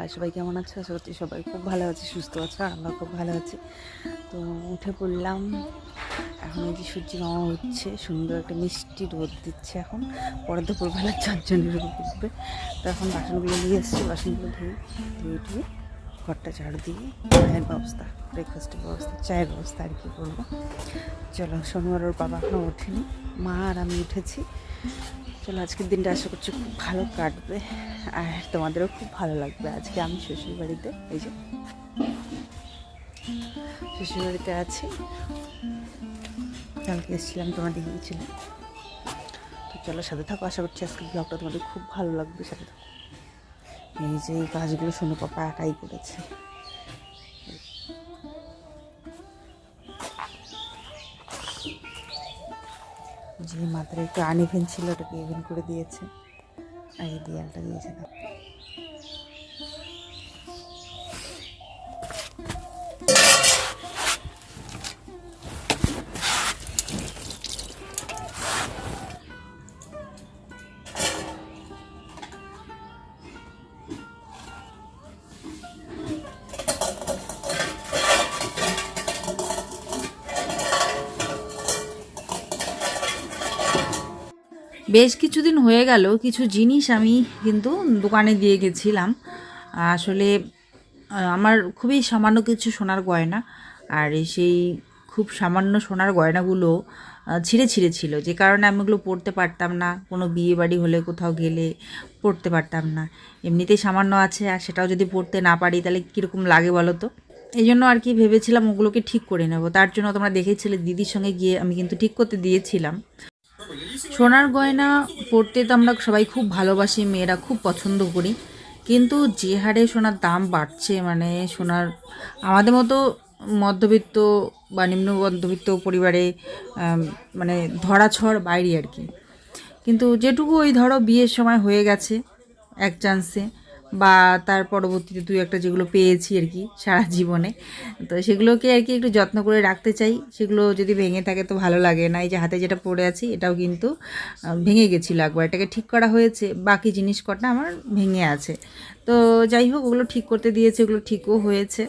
পরিবার সবাই কেমন আছে? আশা করছি সবাই খুব ভালো আছে, সুস্থ আছে আর আমরা খুব ভালো আছি। তো উঠে পড়লাম। এখন এই যে সূর্যি মামা হচ্ছে, সুন্দর একটা মিষ্টি রোদ দিচ্ছে এখন। পরে দুপুরবেলা চারজনের রোদ উঠবে। তো এখন বাসনগুলো নিয়ে এসছে, বাসনগুলো ধুই ধুয়ে ধুয়ে ঘরটা ঝাড়ু দিয়ে চায়ের ব্যবস্থা ব্রেকফাস্টের ব্যবস্থা, চায়ের ব্যবস্থা আর কি করব চলো, শনিবার ওর বাবা এখনও ওঠেনি। মা আর আমি উঠেছি। চলো, আজকের দিনটা আশা করছি খুব ভালো কাটবে। আর তোমাদেরও খুব ভালো লাগবে। আজকে আমি শ্বশুর বাড়িতে এই যে শ্বশুর বাড়িতে আছি। কালকে এসেছিলাম তোমাদের গিয়েছিলাম তো চলো, সাথে থাকো। আশা করছি আজকের ব্লগটা তোমাদের খুব ভালো লাগবে। সাথে থাকো। এই যে এই কাজগুলো শুনে পাপা একাই করেছে। যে মাথায় একটু আনইভেন ছিল, ওটাকে ইভেন করে দিয়েছে। আর এই দেয়ালটা দিয়েছে। বেশ কিছুদিন হয়ে গেল, কিছু জিনিস আমি কিন্তু দোকানে দিয়ে গেছিলাম। আসলে আমার খুবই সামান্য কিছু সোনার গয়না, আর সেই খুব সামান্য সোনার গয়নাগুলো ছিঁড়ে ছিঁড়ে ছিল। যে কারণে আমি ওগুলো পরতে পারতাম না, কোনো বিয়ে বাড়ি হলে কোথাও গেলে পরতে পারতাম না। এমনিতেই সামান্য আছে, আর সেটাও যদি পরতে না পারি, তাহলে কীরকম লাগে বলো তো? এই জন্য আর কি ভেবেছিলাম ওগুলোকে ঠিক করে নেব। তার জন্য তোমরা দেখেছিলে, দিদির সঙ্গে গিয়ে আমি কিন্তু ঠিক করতে দিয়েছিলাম। সোনার গয়না পরতে তো আমরা সবাই খুব ভালোবাসি, মেয়েরা খুব পছন্দ করি। কিন্তু যে হারে সোনার দাম বাড়ছে মানে সোনার, আমাদের মতো মধ্যবিত্ত বা নিম্ন মধ্যবিত্ত পরিবারে মানে ধরাছড় বাইরে আর কি। কিন্তু যেটুকু ওই ধরো বিয়ের সময় হয়ে গেছে, এক চান্সে বা তার পরবর্তীতে দুই একটা যেগুলো পেয়েছি আর কি সারা জীবনে। তো সেগুলোকে আর কি একটু যত্ন করে রাখতে চাই। সেগুলো যদি ভেঙে থাকে তো ভালো লাগে না। এই যে হাতে যেটা পড়ে আছি এটাও কিন্তু ভেঙে গেছিল একবার। এটাকে ঠিক করা হয়েছে। বাকি জিনিস কটা আমার ভেঙে আছে। তো যাই হোক, ওগুলো ঠিক করতে দিয়েছে, ওগুলো ঠিকও হয়েছে।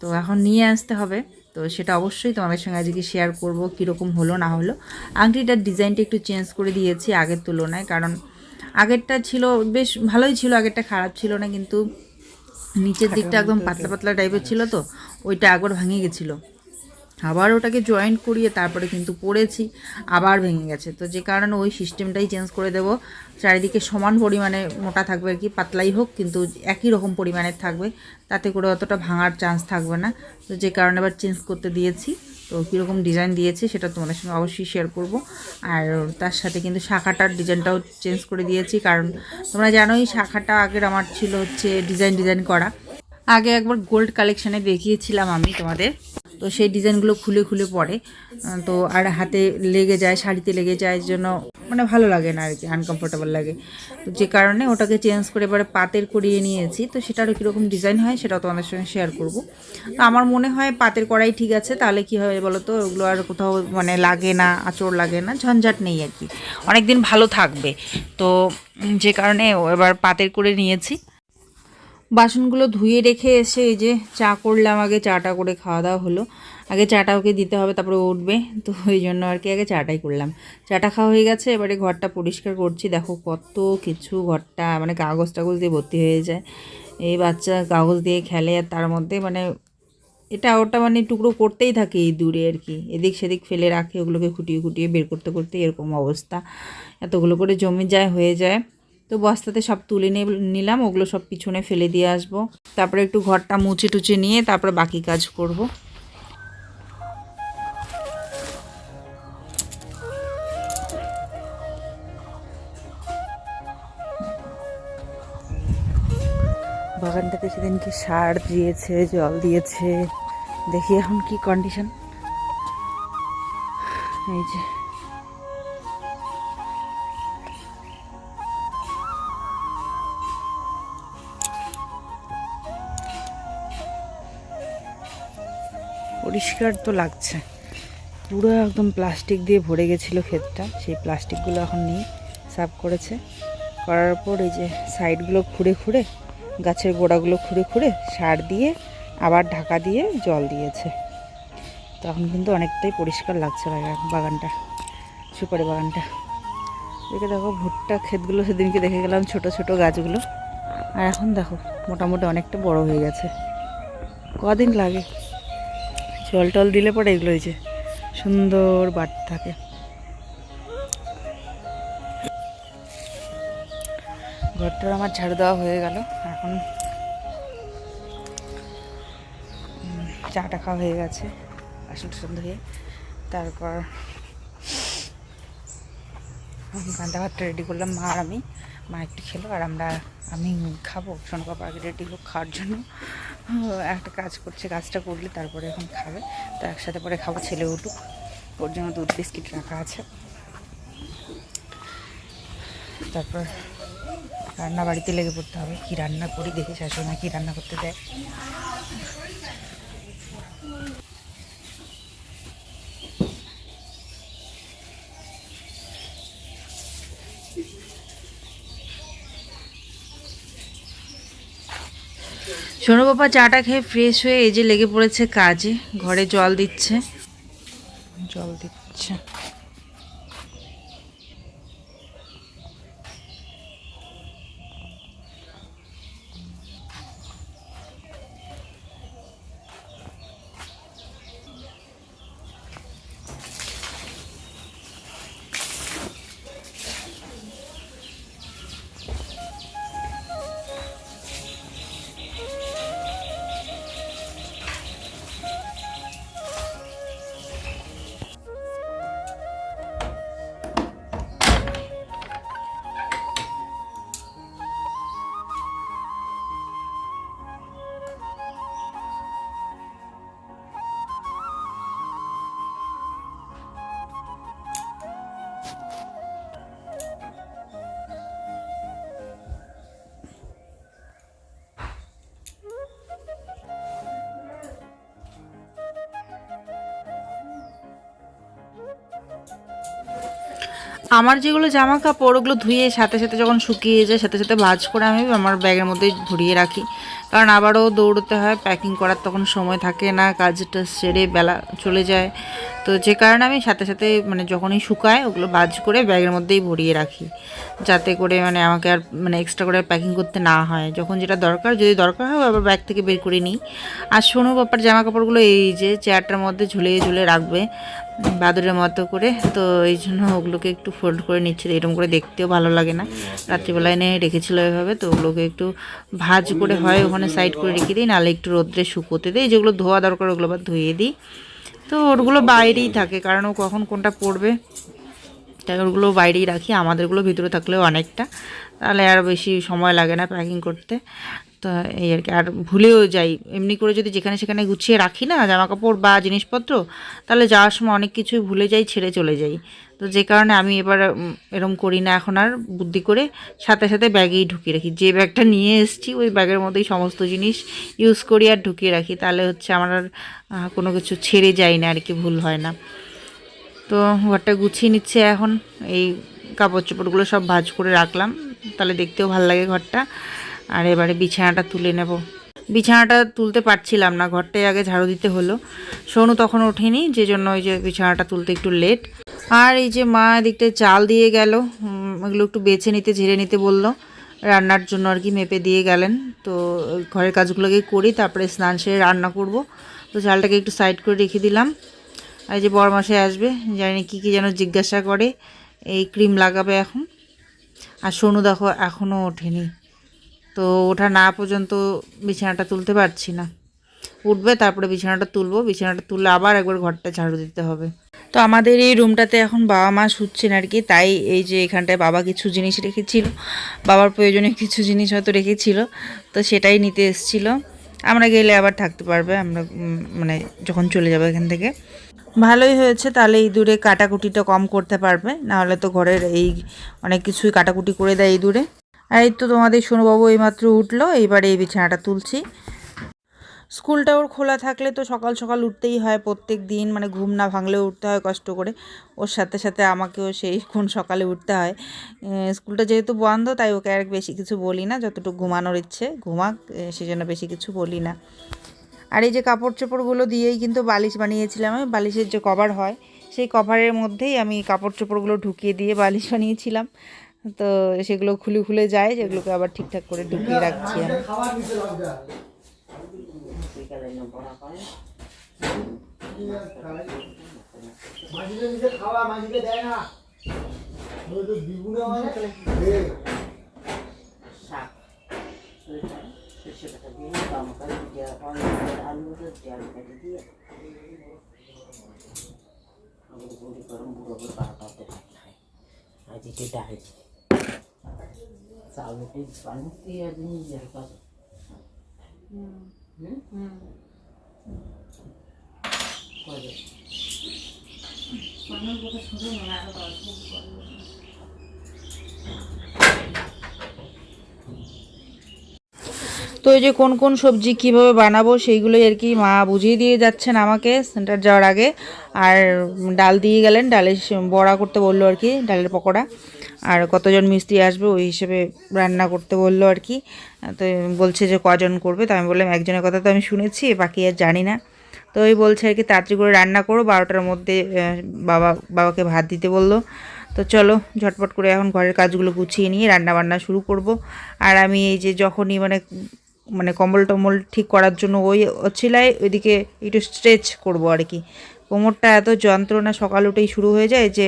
তো এখন নিয়ে আসতে হবে। তো সেটা অবশ্যই তোমাদের সঙ্গে আজকে শেয়ার করব, কীরকম হলো না হলো। আংটিটার ডিজাইনটা একটু চেঞ্জ করে দিয়েছি আগের তুলনায়। কারণ আগেরটা ছিল বেশ ভালোই ছিল আগেরটা খারাপ ছিল না কিন্তু নিচের দিকটা একদম পাতলা পাতলা টাইপের ছিল তো ওইটা একবার ভেঙে গেছিল। আবার ওটাকে জয়েন্ট করিয়ে তারপরে কিন্তু পড়েছি আবার ভেঙে গেছে। তো যে কারণে ওই সিস্টেমটাই চেঞ্জ করে দেব। চারিদিকে সমান পরিমাণে মোটা থাকবে আর কি পাতলাই হোক কিন্তু একই রকম পরিমাণের থাকবে। তাতে করে অতটা ভাঙার চান্স থাকবে না। তো যে কারণে আবার চেঞ্জ করতে দিয়েছি। তো কীরকম ডিজাইন দিয়েছে সেটা তোমাদের সঙ্গে অবশ্যই শেয়ার করব। আর তার সাথে কিন্তু শাখাটার ডিজাইনটাও চেঞ্জ করে দিয়েছি, কারণ তোমরা জানোই শাখাটা আগের আমার ছিল হচ্ছে ডিজাইন ডিজাইন করা। আগে একবার গোল্ড কালেকশানে দেখিয়েছিলাম আমি তোমাদের। তো সেই ডিজাইনগুলো খুলে খুলে পড়ে তো আর হাতে লেগে যায়, শাড়িতে লেগে যায় জন্য মানে ভালো লাগে না আর কি আনকমফোর্টেবল লাগে। তো যে কারণে ওটাকে চেঞ্জ করে এবারে পাতের করিয়ে নিয়েছি। তো সেটারও কীরকম ডিজাইন হয় সেটাও তোমাদের সঙ্গে শেয়ার করব। তো আমার মনে হয় পাতের করাই ঠিক আছে, তাহলে কি হবে বলো তো ওগুলো আর কোথাও মানে লাগে না, আঁচড় লাগে না, ঝঞ্ঝাট নেই আর কি। অনেক দিন ভালো থাকবে। তো যে কারণে এবার পাতের করে নিয়েছি। বাসনগুলো ধুয়ে রেখে এসে এই যে চা করলাম, আগে চাটা করে খাওয়া দাওয়া হলো। আগে চাটা ওকে দিতে হবে, তারপরে উঠবে। তো ওই জন্য আর কি আগে চাটাই করলাম। চাটা খাওয়া হয়ে গেছে, এবারে ঘরটা পরিষ্কার করছি। দেখো কত কিছু ঘরটা মানে কাগজ টাগজ দিয়ে ভর্তি হয়ে যায়। এই বাচ্চা কাগজ দিয়ে খেলে আর তার মধ্যে মানে এটা ওটা মানে টুকরো করতেই থাকে এই দূরে আর কি। এদিক সেদিক ফেলে রাখে, ওগুলোকে খুঁটিয়ে খুঁটিয়ে বের করতে করতে এরকম অবস্থা। এতগুলো করে জমে যায়, হয়ে যায়। তো বস্তাতে সব তুলে নিলাম, ওগুলো সব পিছনে ফেলে দিয়ে আসব। তারপরে একটু ঘরটা মুছে টুচে নিয়ে তারপরে বাকি কাজ করব। বাগানটাতে সেদিনকে সার দিয়েছে, জল দিয়েছে, দেখি এখন কি কন্ডিশন এই যে। পরিষ্কার তো লাগছে। পুরো একদম প্লাস্টিক দিয়ে ভরে গেছিল ক্ষেতটা। সেই প্লাস্টিকগুলো এখন নিয়ে সাফ করেছে। করার পর এই যে সাইডগুলো খুঁড়ে খুঁড়ে, গাছের গোড়াগুলো খুঁড়ে খুঁড়ে সার দিয়ে আবার ঢাকা দিয়ে জল দিয়েছে। তখন কিন্তু অনেকটাই পরিষ্কার লাগছে বাগা- বাগানটা, সুপারি বাগানটা। এদিকে দেখো ভুট্টা ক্ষেতগুলো সেদিনকে দেখে গেলাম ছোট ছোট গাছগুলো। আর এখন দেখো মোটামুটি অনেকটা বড় হয়ে গেছে। কদিন লাগে? জল টল দিলে পরে এগুলো হয়েছে সুন্দর বাড়তে থাকে। ঘরটা আমার ঝাড়ু দেওয়া হয়ে গেল, এখন চাটা খাওয়া হয়ে গেছে বাসন টাসন ধুয়ে তারপর কান্দা ভাতটা রেডি করলাম, মা আর আমি। মা একটু খেলো, আর আমরা, আমি খাব। সোনা পাপা আগে রেডি হোক খাওয়ার জন্য। একটা কাজ করছে, কাজটা করলে তারপরে এখন খাবে। তো একসাথে পরে খাব, ছেলে উঠুক। ওর জন্য দুধ, বিস্কিট রাখা আছে। তারপর রান্না বাড়িতে লেগে পড়তে হবে। কী রান্না করি দেখি শাশুড়ি মা কী রান্না করতে দেয় সোনু বাবা চাটা খেয়ে ফ্রেশ হয়ে এই যে লেগে পড়েছে কাজে, ঘরে জল দিচ্ছে। জল দিচ্ছে। আমার যেগুলো জামা কাপড় ওগুলো ধুয়ে সাথে সাথে যখন শুকিয়ে যায়, সাথে সাথে ভাজ করে আমি আমার ব্যাগের মধ্যে ভরিয়ে রাখি। কারণ আবারও দৌড়তে হয় প্যাকিং করার তখন সময় থাকে না, কাজটা সেরে বেলা চলে যায়। তো যে কারণে আমি সাথে সাথে মানে যখনই শুকায়, ওগুলো ভাজ করে ব্যাগের মধ্যেই ভরিয়ে রাখি। যাতে করে মানে আমাকে আর মানে এক্সট্রা করে প্যাকিং করতে না হয়। যখন যেটা দরকার, যদি দরকার হয়, আবার ব্যাগ থেকে বের করে নিই। আর শোনো বাপার জামা কাপড়গুলো এই যে চেয়ারটার মধ্যে ঝুলিয়ে ঝুলে রাখবে। বাদুরের মতো করে, তো এই জন্য ওগুলোকে একটু ফোল্ড করে নিচ্ছে। এরকম করে দেখতেও ভালো লাগে না। রাত্রিবেলা এনে রেখেছিল এভাবে, তো ওগুলোকে একটু ভাজ করে হয়, ওখানে সাইড করে রেখে দিই, নাহলে একটু রোদ্রে শুকোতে দিই। যেগুলো ধোয়া দরকার, ওগুলো আবার ধুয়ে দিই। তো ওরগুলো বাইরেই থাকে, কারণ ও কখন কোনটা পড়বে, তাই ওগুলো বাইরেই রাখি। আমাদেরগুলো ভিতরে থাকলেও অনেকটা। তাহলে আর বেশি সময় লাগে না প্যাকিং করতে। তো এই আর কি। আর ভুলেও যাই। এমনি করে যদি যেখানে সেখানে গুছিয়ে রাখি না জামা কাপড় বা জিনিসপত্র, তাহলে যাওয়ার সময় অনেক কিছুই ভুলে যাই, ছেড়ে চলে যাই। তো যে কারণে আমি এবার এরম করি না এখন আর বুদ্ধি করে। সাথে সাথে ব্যাগেই ঢুকিয়ে রাখি। যে ব্যাগটা নিয়ে এসেছি, ওই ব্যাগের মধ্যেই সমস্ত জিনিস ইউজ করি আর ঢুকিয়ে রাখি। তাহলে হচ্ছে আমার আর কোনো কিছু ছেড়ে যায় না, আর কি ভুল হয় না। তো ঘরটা গুছিয়ে নিচ্ছে এখন। এই কাপড় চোপড়গুলো সব ভাজ করে রাখলাম। তাহলে দেখতেও ভালো লাগে ঘরটা। আর এবারে বিছানাটা তুলে নেব। বিছানাটা তুলতে পারছিলাম না ঘরটাই আগে ঝাড়ু দিতে হলো। সোনু তখন ওঠেনি যে জন্য ওই যে বিছানাটা তুলতে একটু লেট আর এই যে মা এদিকটায় চাল দিয়ে গেল এগুলো একটু বেছে নিতে, ঝেড়ে নিতে বলল। রান্নার জন্য আর কি মেপে দিয়ে গেলেন। তো ঘরের কাজগুলোকে করি, তারপরে স্নান সেরে রান্না করব। তো চালটাকে একটু সাইড করে রেখে দিলাম। আর যে বড় মাসে আসবে, জানি না কী কী যেন জিজ্ঞাসা করে। এই ক্রিম লাগাবে এখন। আর সোনু দেখো এখনও ওঠেনি। তো ওঠা না পর্যন্ত বিছানাটা তুলতে পারছি না। উঠবে, তারপরে বিছানাটা তুলবো, বিছানাটা তুললে আবার একবার ঘরটা ঝাড়ু দিতে হবে। তো আমাদের এই রুমটাতে এখন বাবা মা শুচ্ছেন আর কি, তাই এই যে এখানটায় বাবা কিছু জিনিস রেখেছিল, বাবার প্রয়োজনীয় কিছু জিনিস হয়তো রেখেছিল, তো সেটাই নিতে এসেছিল। আমরা গেলে আবার থাকতে পারবে, আমরা মানে যখন চলে যাব এখান থেকে। ভালোই হয়েছে, তাহলে এই দূরে কাটাকুটিটা কম করতে পারবে, নাহলে তো ঘরের এই অনেক কিছুই কাটাকুটি করে দেয় এই দূরে। এই তো তোমাদের সোনুবাবু এইমাত্র উঠল, এইবারে এই বিছানাটা তুলছি। স্কুলটা ওর খোলা থাকলে তো সকাল সকাল উঠতেই হয়, প্রত্যেক দিন মানে ঘুম না ভাঙলেও উঠতে হয় কষ্ট করে। ওর সাথে সাথে আমাকেও সেই কোন সকালে উঠতে হয়। স্কুলটা যেহেতু বন্ধ, তাই ওকে আর বেশি কিছু বলি না, যতটুকু ঘুমানোর ইচ্ছে ঘুমাক সেজন্য বেশি কিছু বলি না। আর এই যে কাপড় চোপড়গুলো দিয়েই কিন্তু বালিশ বানিয়েছিলাম আমি, বালিশের যে কভার হয়, সেই কভারের মধ্যেই আমি কাপড় চোপড়গুলো ঢুকিয়ে দিয়ে বালিশ বানিয়েছিলাম। তো সেগুলো খুলে খুলে যায় যেগুলোকে আবার ঠিকঠাক করে ঢুকিয়ে রাখছি আমি। আর ডাল নিজের কাছে হুম করে তো এই যে কোন কোন সবজি কীভাবে বানাবো সেইগুলোই আর কি মা বুঝিয়ে দিয়ে যাচ্ছেন আমাকে সেন্টার যাওয়ার আগে। আর ডাল দিয়ে গেলেন ডালের বড়া করতে বলল আর কি ডালের পকোড়া। আর কতজন মিস্ত্রি আসবে ওই হিসেবে রান্না করতে বলল আর কি। তো বলছে যে কজন করবে, তো আমি বললাম একজনের কথা তো আমি শুনেছি, বাকি আর জানি না। তো ওই বলছে আর কি, তাড়াতাড়ি করে রান্না করো, বারোটার মধ্যে বাবা, বাবাকে ভাত দিতে বলল। তো চলো, ঝটপট করে এখন ঘরের কাজগুলো গুছিয়ে নিয়ে রান্না বান্না শুরু করব। আর আমি এই যে যখনই মানে মানে কম্বল টম্বল ঠিক করার জন্য ওই হচ্ছিলাই ওইদিকে একটু স্ট্রেচ করব আর কি। কোমরটা এত যন্ত্রণা সকাল উঠেই শুরু হয়ে যায় যে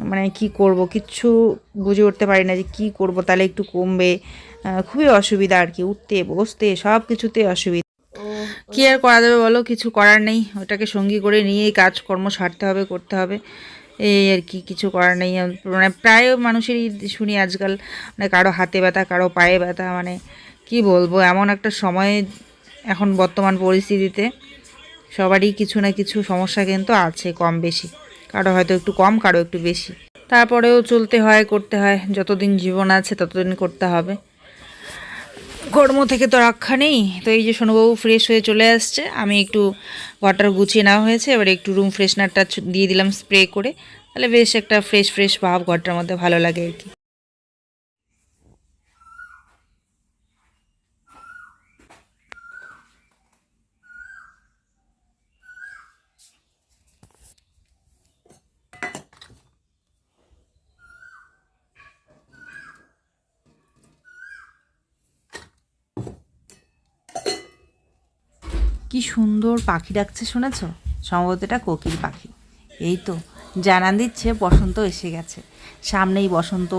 মানে কি করব? কিচ্ছু বুঝে উঠতে পারি না যে কি করব তাহলে একটু কমবে। খুবই অসুবিধা আর কি উঠতে বসতে সব কিছুতে অসুবিধা। কি আর করা যাবে বলো? কিছু করার নেই ওটাকে সঙ্গী করে নিয়েই কাজকর্ম সারতে হবে করতে হবে। এই আর কি কিছু করার নেই। মানে প্রায় মানুষেরই শুনি আজকাল মানে কারও হাতে ব্যথা কারও পায়ে ব্যথা মানে কি বলব? এমন একটা সময় এখন বর্তমান পরিস্থিতিতে সবারই কিছু না কিছু সমস্যা কিন্তু আছে কম বেশি। কারও হয়তো একটু কম, কারও একটু বেশি। তারপরেও চলতে হয়, করতে হয়। যতদিন জীবন আছে, ততদিন করতে হবে। কর্ম থেকে তো রক্ষা নেই। তো এই যে সোনুবাবু ফ্রেশ হয়ে চলে আসছে, আমি একটু ঘরটার গুছিয়ে নেওয়া হয়েছে। এবার একটু রুম ফ্রেশনারটা দিয়ে দিলাম স্প্রে করে। তাহলে বেশ একটা ফ্রেশ ফ্রেশ ভাব ঘরটার মধ্যে ভালো লাগে আর কি। কি সুন্দর পাখি ডাকছে শুনেছ? সম্ভবত এটা কোকিল পাখি। এই তো, জানান দিচ্ছে, বসন্ত এসে গেছে। সামনেই বসন্ত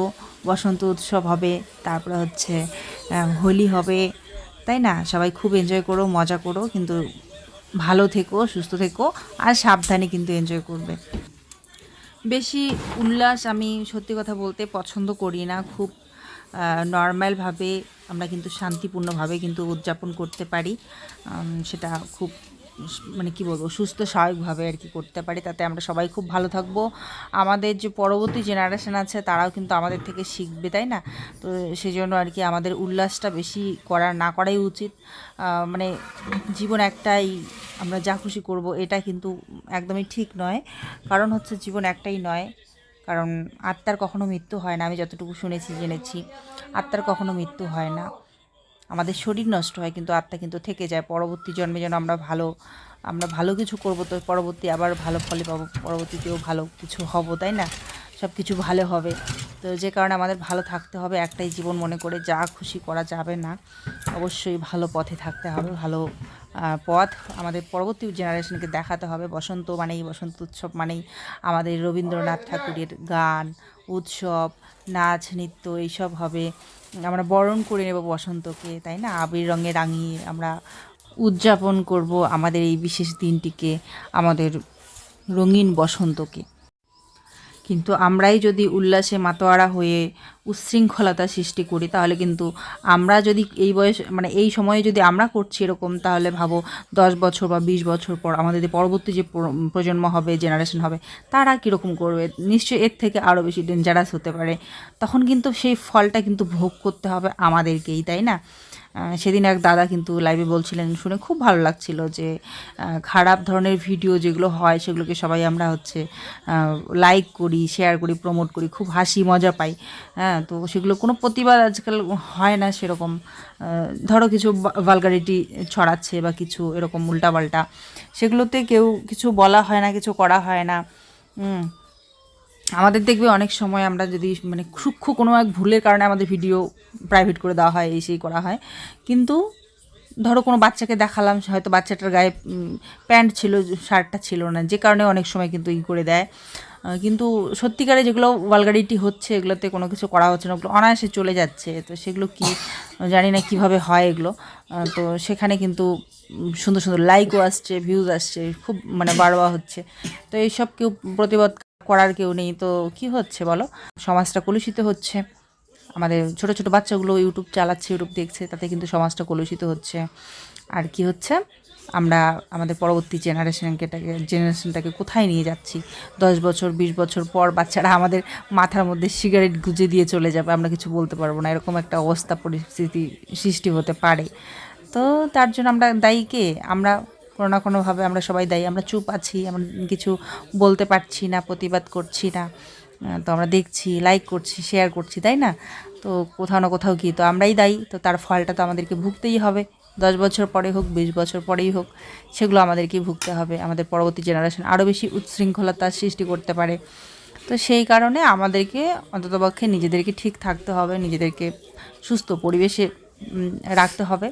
বসন্ত উৎসব হবে, তারপরে হচ্ছে হোলি হবে। তাই না? সবাই খুব এনজয় করো, মজা করো, কিন্তু ভালো থেকো, সুস্থ থেকো, আর সাবধানে কিন্তু এনজয় করবে। বেশি উল্লাস আমি সত্যি কথা বলতে পছন্দ করি না, খুব নর্ম্যালভাবে আমরা কিন্তু শান্তিপূর্ণভাবে কিন্তু উদযাপন করতে পারি। সেটা খুব মানে কি বলব, সুস্থ স্বাভাবিকভাবে আর কি করতে পারি। তাতে আমরা সবাই খুব ভালো থাকব। আমাদের যে পরবর্তী জেনারেশন আছে, তারাও কিন্তু আমাদের থেকে শিখবে, তাই না? তো সেই জন্য আর কি আমাদের উল্লাসটা বেশি করা না করাই উচিত। মানে জীবন একটাই আমরা যা খুশি করব, এটা কিন্তু একদমই ঠিক নয়। কারণ হচ্ছে জীবন একটাই নয়। কারণ আত্মার কখনো মৃত্যু হয় না, আমি যতটুকু শুনেছি, জেনেছি, আত্মার কখনো মৃত্যু হয় না। আমাদের শরীর নষ্ট হয়, কিন্তু আত্মা কিন্তু থেকে যায়। পরবর্তী জন্মে যেন আমরা ভালো আমরা ভালো কিছু করব, তো পরবর্তী আবার ভালো ফলে পাবো, পরবর্তীতেও ভালো কিছু হব, তাই না? সব কিছু ভালো হবে। তো যে কারণে আমাদের ভালো থাকতে হবে, একটাই জীবন মনে করে, যা খুশি করা যাবে না, অবশ্যই ভালো পথে থাকতে হবে, ভালো পথ আমাদের পরবর্তী জেনারেশনকে দেখাতে হবে। বসন্ত মানেই বসন্ত উৎসব, মানেই আমাদের রবীন্দ্রনাথ ঠাকুরের গান, উৎসব, নাচ, নৃত্য, এইসব হবে। আমরা বরণ করে নেব বসন্তকে, তাই না? আবির রঙে রাঙিয়ে আমরা উদযাপন করব আমাদের এই বিশেষ দিনটিকে, আমাদের রঙিন বসন্তকে। কিন্তু আমরাই যদি উল্লাসে মাতোয়ারা হয়ে উচ্ছৃঙ্খলতা সৃষ্টি করি, তাহলে কিন্তু আমরা যদি এই বয়স মানে এই সময়ে যদি আমরা করছি এরকম, তাহলে ভাবো দশ বছর বা বিশ বছর পর আমাদের যে পরবর্তী যে প্রজন্ম হবে জেনারেশন হবে, তারা কীরকম করবে? নিশ্চয়ই এর থেকে আরও বেশি ডেঞ্জারাস হতে পারে। তখন কিন্তু সেই ফলটা কিন্তু ভোগ করতে হবে আমাদেরকেই, তাই না? সেদিন এক দাদা কিন্তু লাইভে বলছিলেন, শুনে খুব ভালো লাগছিল যে খারাপ ধরনের ভিডিও যেগুলো হয়, সেগুলোকে সবাই আমরা হচ্ছে লাইক করি শেয়ার করি প্রমোট করি, খুব হাসি মজা পাই। হ্যাঁ তো সেগুলো কোনো প্রতিবাদ আজকাল হয় না সেরকম। ধরো কিছু ভালগারিটি ছড়াচ্ছে বা কিছু এরকম উল্টাপাল্টা, সেগুলোতে কেউ কিছু বলা হয় না, কিছু করা হয় না। হুম আমাদের দেখবে অনেক সময় আমরা যদি মানে সূক্ষ্ম কোনো এক ভুলের কারণে আমাদের ভিডিও প্রাইভেট করে দেওয়া হয়, এই সেই করা হয়। কিন্তু ধরো কোনো বাচ্চাকে দেখালাম, হয়তো বাচ্চাটার গায়ে প্যান্ট ছিল শার্টটা ছিল না, যে কারণে অনেক সময় কিন্তু ই করে দেয়। কিন্তু সত্যিকারে যেগুলো ওয়ালগারিটি হচ্ছে, এগুলোতে কোনো কিছু করা হচ্ছে না, ওগুলো অনায়াসে চলে যাচ্ছে। তো সেগুলো কি, জানি না কীভাবে হয় এগুলো। তো সেখানে কিন্তু সুন্দর সুন্দর লাইকও আসছে ভিউজ আসছে, খুব মানে বাড়বা হচ্ছে। তো এইসব কেউ প্রতিবাদ করার কেউ নেই। তো কি হচ্ছে বলো? সমাজটা কলুষিত হচ্ছে। আমাদের ছোট ছোট বাচ্চাগুলো ইউটিউব চালাচ্ছে ইউটিউব দেখছে, তাতে কিন্তু সমাজটা কলুষিত হচ্ছে। আর কি হচ্ছে? আমরা আমাদের পরবর্তী জেনারেশনকেটাকে জেনারেশনটাকে কোথায় নিয়ে যাচ্ছি? দশ বছর, বিশ বছর পর বাচ্চারা আমাদের মাথার মধ্যে সিগারেট গুজে দিয়ে চলে যাবে, আমরা কিছু বলতে পারব না। এরকম একটা অবস্থা পরিস্থিতি সৃষ্টি হতে পারে। তো তার জন্য আমরা দায়ী কে? আমরা কোনো না কোনোভাবে আমরা সবাই দায়ী, আমরা চুপ আছি আমরা কিছু বলতে পারছি না, প্রতিবাদ করছি না। তো আমরা দেখছি লাইক করছি শেয়ার করছি, তাই না? তো কোথাও না কোথাও গিয়ে তো আমরাই দায়ী, তো তার ফলটা তো আমাদেরকে ভুগতেই হবে। দশ বছর পরে হোক, বিশ বছর পরেই হোক, সেগুলো আমাদেরকেই ভুগতে হবে। আমাদের পরবর্তী জেনারেশন আরও বেশি উচ্ছৃঙ্খলতার সৃষ্টি করতে পারে। তো সেই কারণে আমাদেরকে অন্ততপক্ষে নিজেদেরকে ঠিক থাকতে হবে, নিজেদেরকে সুস্থ পরিবেশে রাখতে হবে।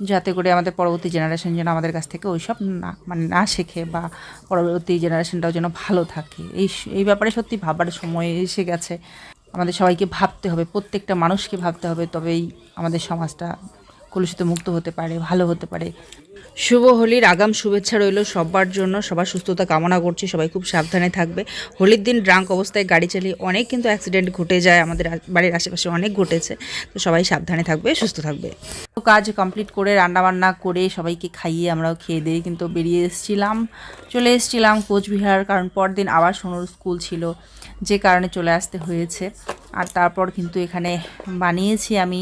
যাতে করে আমাদের পরবর্তী জেনারেশন যেন আমাদের কাছ থেকে ওইসব না মানে না শেখে বা পরবর্তী জেনারেশনটাও যেন ভালো থাকে। এই এই ব্যাপারে সত্যি ভাবার সময় এসে গেছে। আমাদের সবাইকে ভাবতে হবে, প্রত্যেকটা মানুষকে ভাবতে হবে, তবেই আমাদের সমাজটা কলুষিত মুক্ত হতে পারে ভালো হতে পারে। শুভ হোলির আগাম শুভেচ্ছা রইল সবার জন্য। সবার সুস্থতা কামনা করছি সবাই খুব সাবধানে থাকবে। হোলির দিন ড্রাঙ্ক অবস্থায় গাড়ি চালিয়ে অনেক কিন্তু অ্যাক্সিডেন্ট ঘটে যায়। আমাদের বাড়ির আশেপাশে অনেক ঘটেছে। তো সবাই সাবধানে থাকবে সুস্থ থাকবে। তো কাজ কমপ্লিট করে রান্নাবান্না করে সবাইকে খাইয়ে আমরাও খেয়ে দিয়ে কিন্তু বেরিয়ে এসেছিলাম। চলে এসেছিলাম কোচবিহার কারণ পরদিন আবার সোনুর স্কুল ছিল। যে কারণে চলে আসতে হয়েছে। আর তারপর কিন্তু এখানে বানিয়েছি আমি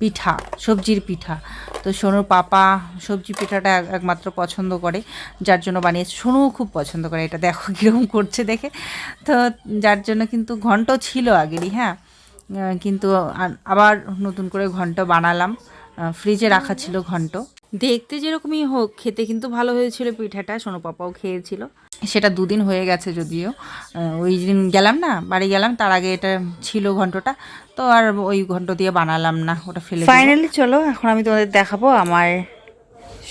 পিঠা, সবজির পিঠা। তো সোনুর পাপা সবজি পিঠাটা একমাত্র পছন্দ করে, যার জন্য বানিয়েছি। সোনুও খুব পছন্দ করে, এটা দেখো কীরকম করছে দেখে। তো যার জন্য কিন্তু ঘন্ট ছিল আগেরই হ্যাঁ। কিন্তু আবার নতুন করে ঘন্ট বানালাম। ফ্রিজে রাখা ছিল ঘন্ট। দেখতে যেরকমই হোক, খেতে কিন্তু ভালো হয়েছিল পিঠাটা, সোনু পাপাও খেয়েছিল। সেটা দুদিন হয়ে গেছে যদিও। ওই দিন গেলাম না, বাড়ি গেলাম, তার আগে এটা ছিল ঘন্টটা তো আর ওই ঘন্ট দিয়ে বানালাম না, ওটা ফেলে ফাইনালি চলো, এখন আমি তোমাদের দেখাবো আমার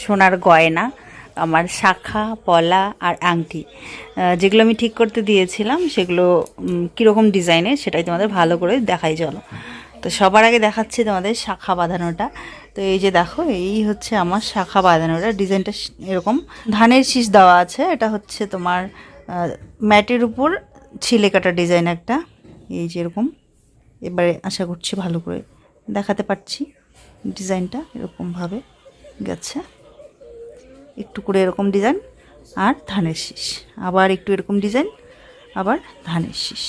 সোনার গয়না, আমার শাখা, পলা আর আংটি। যেগুলো আমি ঠিক করতে দিয়েছিলাম, সেগুলো কীরকম ডিজাইনের, সেটাই তোমাদের ভালো করে দেখাই, চলো। তো সবার আগে দেখাচ্ছি তোমাদের শাখা বাঁধানোটা। তো এই যে দেখো, এই হচ্ছে আমার শাখা বাঁধানোটা ডিজাইনটা এরকম। ধানের শীষ দেওয়া আছে, এটা হচ্ছে তোমার ম্যাটের উপর ছিলে কাটা ডিজাইন একটা। এই যে এরকম। এবারে আশা করছি ভালো করে দেখাতে পারছি ডিজাইনটা এরকমভাবে গেছে। একটু করে এরকম ডিজাইন আর ধানের শীষ। আবার একটু এরকম ডিজাইন, আবার ধানের শীষ।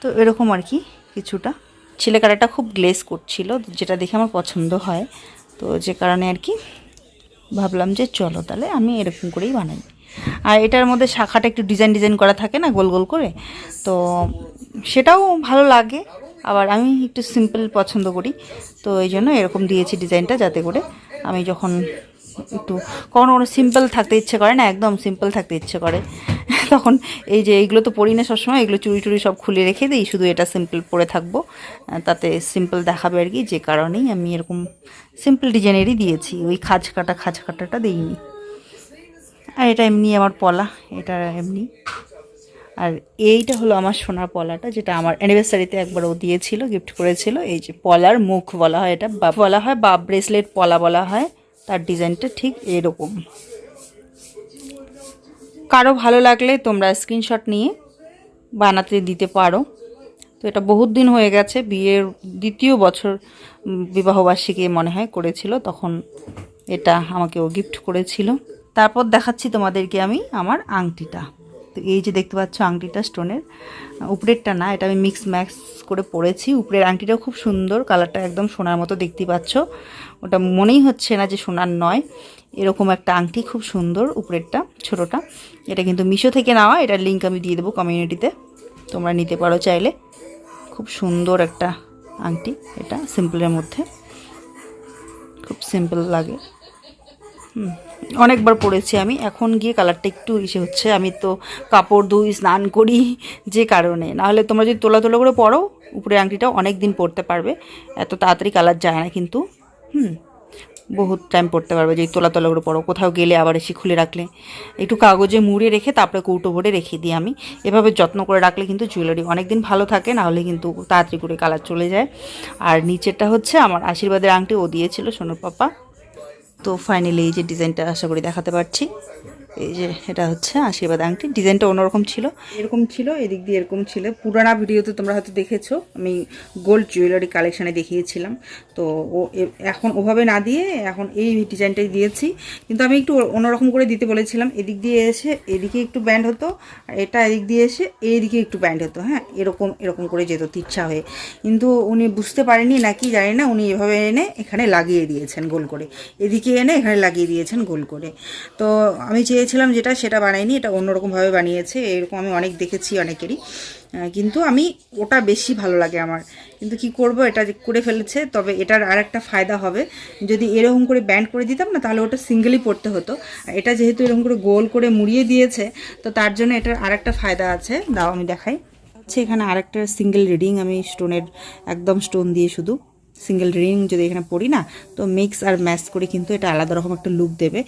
তো এরকম আর কি কিছুটা। ছিলে কাটাটা খুব গ্লেস করছিল, যেটা দেখে আমার পছন্দ হয়। তো যে কারণে আর কি ভাবলাম যে চলো তাহলে আমি এরকম করেই বানাই। আর এটার মধ্যে শাখাটা একটু ডিজাইন ডিজাইন করা থাকে না, গোল গোল করে? তো সেটাও ভালো লাগে, আবার আমি একটু সিম্পল পছন্দ করি। তো এই জন্য এরকম দিয়েছি ডিজাইনটা যাতে করে আমি যখন একটু, কখনো কোনো সিম্পল থাকতে ইচ্ছে করে না, একদম সিম্পল থাকতে ইচ্ছে করে। তখন এই যে এইগুলো তো পরি না সবসময়, এগুলো চুরি টুরি সব খুলে রেখে দিই, শুধু এটা সিম্পল পরে থাকব। তাতে সিম্পল দেখাবে আর কি, যে কারণেই আমি এরকম সিম্পল ডিজাইনেরই দিয়েছি, ওই খাজ কাটা, খাজ কাটাটা দিইনি। আর এটা এমনি আমার পলা, এটা এমনি। আর এইটা হলো আমার সোনার পলাটা, যেটা আমার অ্যানিভার্সারিতে একবার ও দিয়েছিল গিফট করেছিল, এই যে পলার মুখ বলা হয় এটা, বা বলা হয় বা ব্রেসলেট পলা বলা হয়, তার ডিজাইনটা ঠিক এরকম। কারও ভালো লাগলে তোমরা স্ক্রিনশট নিয়ে বানাতে দিতে পারো। তো এটা বহুত দিন হয়ে গেছে, বিয়ের দ্বিতীয় বছর বিবাহবার্ষিকী মনে হয় করেছিল, তখন এটা আমাকে ও গিফট করেছিল। তারপর দেখাচ্ছি তোমাদেরকে আমি আমার আংটিটা। এই যে দেখতে পাচ্ছ আংটিটা স্টোনের উপরেরটা না এটা আমি মিক্স ম্যাক্স করে পরেছি। উপরের আংটিটাও খুব সুন্দর কালারটা একদম সোনার মতো দেখতে পাচ্ছ। ওটা মনেই হচ্ছে না যে সোনার নয় এরকম একটা আংটি খুব সুন্দর উপরেরটা ছোটোটা। এটা কিন্তু মিশো থেকে নেওয়া এটার লিঙ্ক আমি দিয়ে দেবো কমিউনিটিতে তোমরা নিতে পারো চাইলে। খুব সুন্দর একটা আংটি এটা সিম্পলের মধ্যে। খুব সিম্পল লাগে। হুম, অনেকবার পরেছি আমি। এখন গিয়ে কালারটা একটু ইসে হচ্ছে। আমি তো কাপড় ধুই, স্নান করি যে কারণে। নাহলে তোমরা যদি তোলা তোলা করে পরো, উপরে আংটিটা অনেক দিন পরতে পারবে। এত তাড়াতাড়ি কালার যায় না কিন্তু। হুম, বহুত টাইম পড়তে পারবে যদি তোলা তোলা করে পড়ো কোথাও গেলে আবার এসে খুলে রাখলে। একটু কাগজে মুড়ে রেখে তারপরে কৌটো ভরে রেখে দিই আমি। এভাবে যত্ন করে রাখলে কিন্তু জুয়েলারি অনেক দিন ভালো থাকে, নাহলে কিন্তু তাড়াতাড়ি করে কালার চলে যায়। আর নিচেরটা হচ্ছে আমার আশীর্বাদের আংটি, ও দিয়েছিল সোনুর পাপা। তো ফাইনালি এই যে ডিজাইনটা আশা করি দেখাতে পারছি। এই যে এটা হচ্ছে আশীর্বাদ আংটি। ডিজাইনটা অন্যরকম ছিল। এরকম ছিল, এদিক দিয়ে এরকম ছিল। পুরানা ভিডিওতে তোমরা হয়তো দেখেছ, আমি গোল্ড জুয়েলারি কালেকশানে দেখিয়েছিলাম। তো ও এখন ওভাবে না দিয়ে এখন এই ডিজাইনটাই দিয়েছি। কিন্তু আমি একটু অন্যরকম করে দিতে বলেছিলাম। এদিক দিয়ে এসে এদিকে একটু ব্যান্ড হতো, আর এটা এদিক দিয়ে এসে এইদিকে একটু ব্যান্ড হতো। হ্যাঁ এরকম এরকম করে যেত ইচ্ছা হয়ে। কিন্তু উনি বুঝতে পারেনি নাকি জানি না, উনি এভাবে এনে এখানে লাগিয়ে দিয়েছেন গোল করে। এদিকে এনে এখানে লাগিয়ে দিয়েছেন গোল করে। তো আমি চেয়েছিলাম যেটা, সেটা বানাইনি, এটা অন্যরকমভাবে বানিয়েছে, এরকম আমি অনেক দেখেছি অনেকেরই। কিন্তু আমি ওটা বেশি ভালো লাগে আমার। কিন্তু কি করব, এটা করে ফেলেছে, তবে এটার আর একটা ফায়দা হবে। যদি এরকম করে ব্যান্ড করে দিতাম না, তাহলে ওটা সিঙ্গেলই পড়তে হতো। এটা যেহেতু এরকম করে গোল করে মুড়িয়ে দিয়েছে, তো তার জন্য এটার আর একটা ফায়দা আছে। দাও, আমি দেখাই। হচ্ছে এখানে আরেকটা সিঙ্গেল রিডিং আমি স্টোনের একদম স্টোন দিয়ে শুধু। সিঙ্গেল রিং যদি এখানে পড়ি না, তো মিক্স আর ম্যাচ করে কিন্তু এটা আলাদা রকম একটা লুক দেবে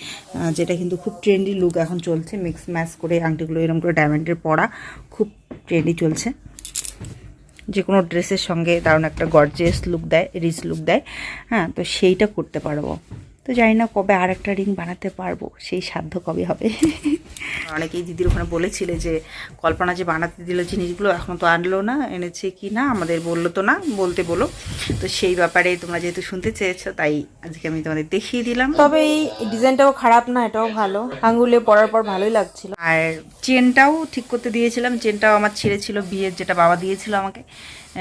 যেটা কিন্তু খুব ট্রেন্ডি লুক এখন চলছে। মিক্স ম্যাচ করে আংটিগুলো এরকম করে ডায়মন্ডের পরা খুব ট্রেন্ডি চলছে। যে কোনো ড্রেসের সঙ্গে দারুণ একটা গর্জেস লুক দেয় রিচ লুক দেয়। হ্যাঁ তো সেইটা করতে পারব। তো জানি না কবে আর একটা রিং বানাতে পারব সেই সাধ্য কবে হবে। অনেকেই দিদির ওখানে বলেছিলে যে কল্পনা যে বানাতে দিল জিনিসগুলো এখন তো আনলো না এনেছে কি না আমাদের বলল তো না বলতে বলো। তো সেই ব্যাপারে তোমরা যেহেতু শুনতে চেয়েছো তাই আজকে আমি তোমাদের দেখিয়ে দিলাম। তবে এই ডিজাইনটাও খারাপ না এটাও ভালো। আঙ্গুলে পরার পর ভালোই লাগছিল। আর চেনটাও ঠিক করতে দিয়েছিলাম চেনটাও আমার ছেড়েছিল বিয়ের যেটা বাবা দিয়েছিল আমাকে।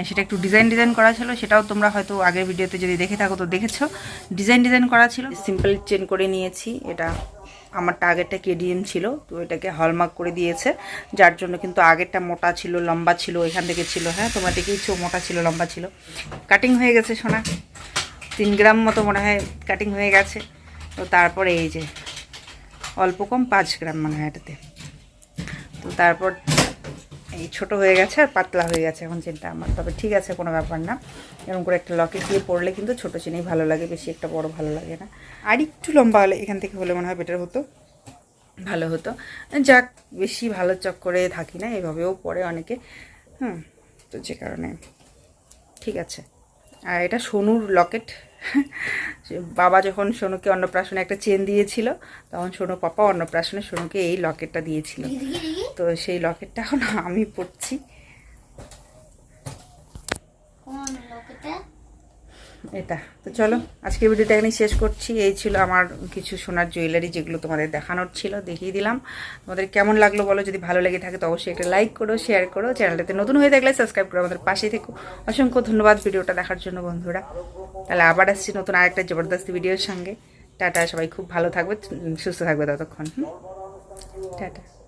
সেটা একটু ডিজাইন ডিজাইন করা ছিল, সেটাও তোমরা হয়তো আগের ভিডিওতে যদি দেখে থাকো তো দেখেছ। ডিজাইন ডিজাইন করা ছিল। সিম্পল চেন করে নিয়েছি, এটা আমারটা আগেরটা কেডিএম ছিল, তো এটাকে হলমার্ক করে দিয়েছে। যার জন্য কিন্তু আগেরটা মোটা ছিল, লম্বা ছিল, এখান থেকে ছিল হ্যাঁ তোমার তোমরা দেখেইছো মোটা ছিল, লম্বা ছিল। কাটিং হয়ে গেছে, সোনা। তিন গ্রাম মতো মনে হয় কাটিং হয়ে গেছে। তো তারপরে এই যে, অল্প কম পাঁচ গ্রাম মনে হয় এটাতে। তো তারপর এই ছোট হয়ে গেছে আর পাতলা হয়ে গেছে এখন চেনটা আমার। তবে ঠিক আছে, কোনো ব্যাপার না। এরকম করে একটা লকেট দিয়ে পরলে কিন্তু ছোটো চেনেই ভালো লাগে, বেশি একটা বড় ভালো লাগে না। আর একটু লম্বা হলে এখান থেকে হলে মনে হয় বেটার হতো। ভালো হতো। যাক, বেশি ভালো চক্করে থাকি না, এভাবেও পরে অনেকে। হুম, তো যে কারণে। ঠিক আছে। আর এটা সোনুর লকেট। বাবা যখন সোনুকে অন্নপ্রাশনে একটা চেন দিয়েছিল তখন সোনু পাপা অন্নপ্রাশনে সোনুকে এই লকেটটা দিয়েছিল। তো সেই লকেটটা এখন আমি পড়ছি কোন লোকটা এটা। তো চলো আজকে ভিডিওটা এখানে শেষ করছি। এই ছিল আমার কিছু সোনার জুয়েলারি যেগুলো তোমাদের দেখানোর ছিল, দেখিয়ে দিলাম। তোমাদের কেমন লাগল বলো? যদি ভালো লেগে থাকে তো অবশ্যই একটা লাইক করো শেয়ার করো। চ্যানেলটাতে নতুন হয়ে থাকলে সাবস্ক্রাইব করো। আমাদের পাশে থেকো। অসংখ্য ধন্যবাদ ভিডিওটা দেখার জন্য, বন্ধুরা। তাহলে আবার আসছি নতুন আরেকটা জবরদস্ত ভিডিওর সঙ্গে। টাটা, সবাই খুব ভালো থাকবে সুস্থ থাকবে ততক্ষণ? টাটা।